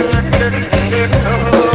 Oh,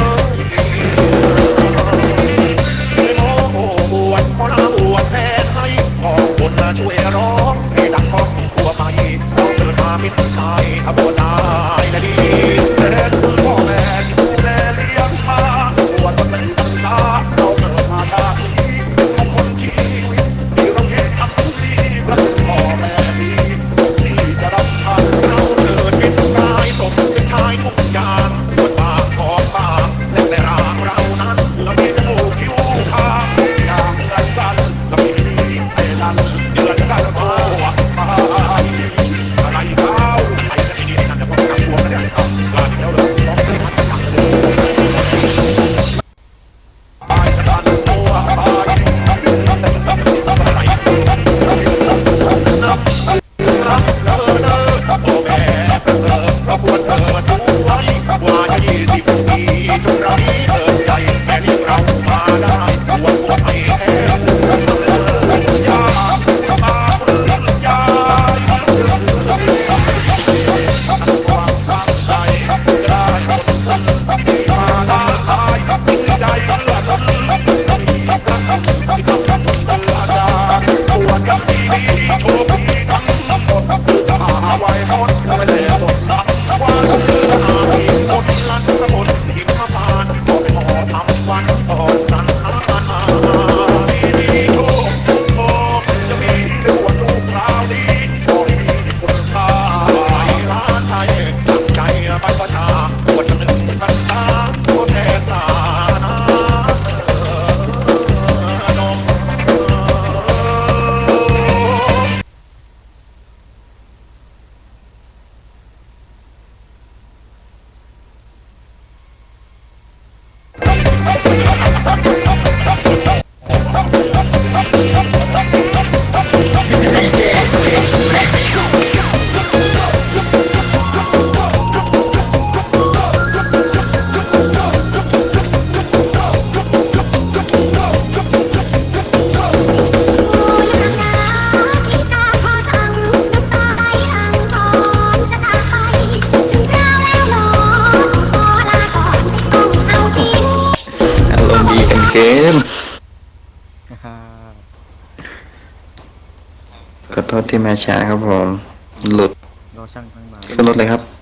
I want กมขอโทษที่มาช้าครับผม หลุดรอช่างตั้ขึ้นรถเลยครับ